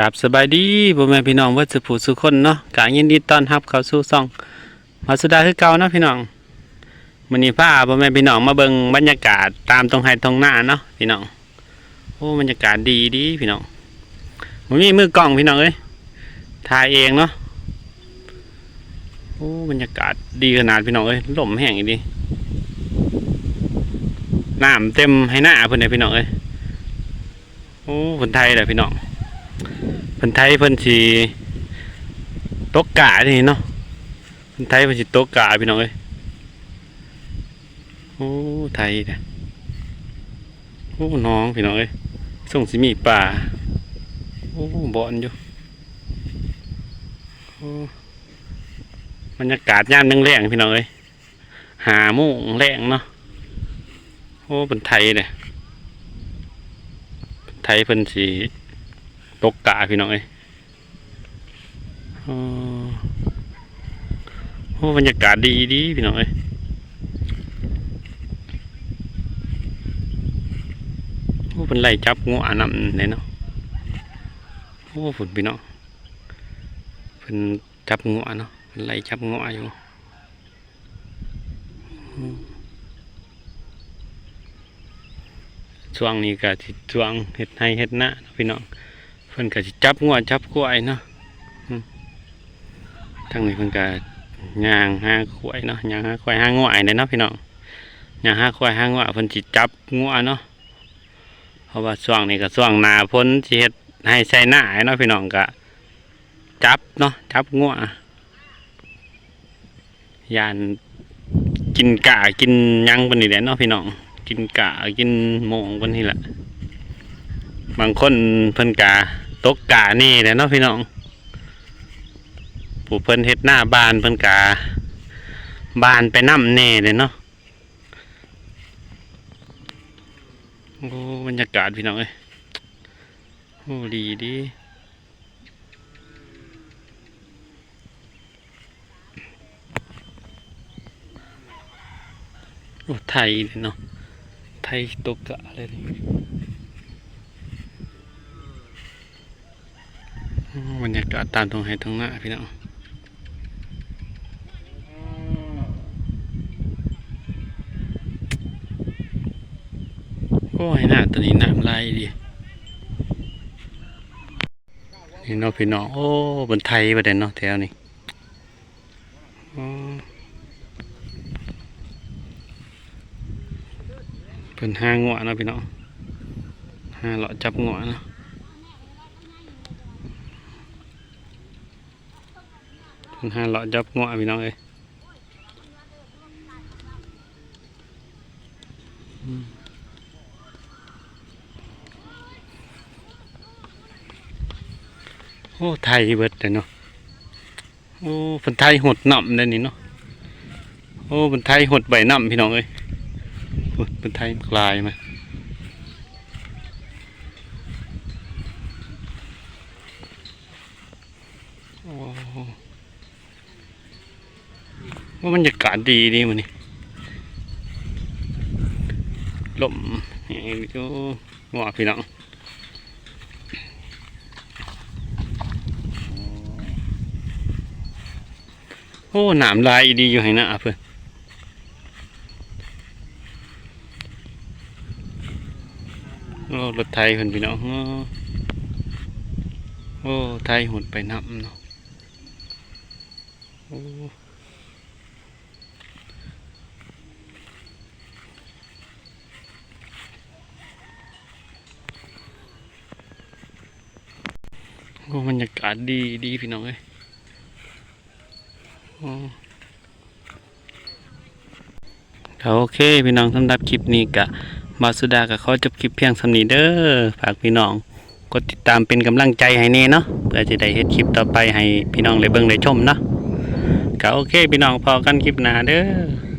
กับสบายดีพ่แม่พี่น้องว่าสุผู้สุคนเนาะกายินดีต้อนรับเข้าสู่ซ่องมาสุดาคือเก่าเนาะพี่น้องมื้อนี้พาพ่แม่พี่น้องมาเบิ่งบรรยากาศตามตรงไห้ตรงหน้าเนาะพี่น้องโอ้บรรยากาศดีดีพี่น้องมันมีมือกล้องพี่น้องเอ้ยถ่ายเองเนาะโอ้บรรยากาศดีขนาดพี่น้องเอ้ยลมแห้งอีดีน้ำเต็มให้หน้าเพิ่นเลยพี่น้องเอ้ยโอ้คนไทยแหละพี่น้อง เพิ่นไทยเพิ่นสิตกกานี่เนาะเพิ่นไทยเพิ่นสิตกกาพี่น้องเอ้ยโอ้ไทยเด้อโอ้น้องพี่น้องเอ้ยส่งสิมีป่าโอ้บ่อนอยู่โอ้บรรยากาศย่ามแรงๆพี่น้องเอ้ยหาโมงแรงเนาะโอ้เป็นไทยเด้อเพิ่นไทยเพิ่นสิ ตกกาพี่น้องเอ้ยโอ้บรรยากาศดีดีพี่น้องเอ้ยโอ้เป็นไล่จับงูอ่านำเลยเนาะโอ้ฝนพี่น้องเป็นจับงูอะเนาะเป็นไล่จับงูอะอยู่ช่วงนี้ก็ช่วงเฮ็ดให้เฮ็ดหน้าพี่น้อง พิ่นก็สิจับงัวจับกล้วยเนาะทางนี้เพิ่นก็ย่างหากล้วยเนาะย่างหากล้วยหางัวไอ้เนาะพี่น้องย่างหากล้วยหางัวเพิ่นสิจับงัวเนาะเพราะว่าช่วงนี้ก็ช่วงหน้าฝนสิเฮ็ดให้ใส่หน้าเนาะพี่น้องก็จับเนาะจับงัวยานกินกะกินยังปนนี้แหละเนาะพี่น้องกินกะกินโมงปนนี้แหละบางคนเพิ่นกา ตกกานี่แหละเนาะพี่น้องผู้เพิ่นเฮ็ดหน้าบานเพิ่นกาบานไปน้ำแน่เลยเนาะโอ้บรรยากาศพี่น้องเอ้ยโอ้ดีดีโอ้ไทยเลยเนาะไทยตกกะเลยนี่ บ รรยากาศตามตรงให้ตรงหน้าพี่น้องโอ้ยหน้าตัวนี้น้ำลายดีนี่เนาะพี่น้องโอ้บนไทยประเด็นเนาะแถวนี้เป็นห้างงวเนาะพี่น้องห้าเลาะจับงวเนาะ มัน หาเลาะจับงัวพี่น้องเอ้ยโอ้ไทยเบิดเลยเนาะโอ้เป็นไทยหดหน้ำเลยนี่เนาะโอ้เป็นไทยหดใบหน้ำพี่น้องเอ้ยโอ้เป็นไทยคลายมาโอ้ ว่าบรรยากาศดีดีมันนี่ลมแห้งอยู่ว่าพี่น้องโอ้หนามลายดีอยู่ให้นะเพื่อนโอ้รถไทยเพื่นพี่น้องโอ้โอ้ไทยหดไปนับเนาะโอ้ โอ้บรรยากาศดีดีพี่น้องเอ้ยโอ้โอเคพี่น้องสำหรับคลิปนี้กะมาสุดากับเขาจบคลิปเพียงสำนีเด้อฝากพี่น้องกดติดตามเป็นกำลังใจให้เน่เนาะเพื่อจะได้เฮ็ดคลิปต่อไปให้พี่น้องได้เบิ่งได้ชมเนาะก็โอเคพี่น้องพอกันคลิปหน้าเด้อ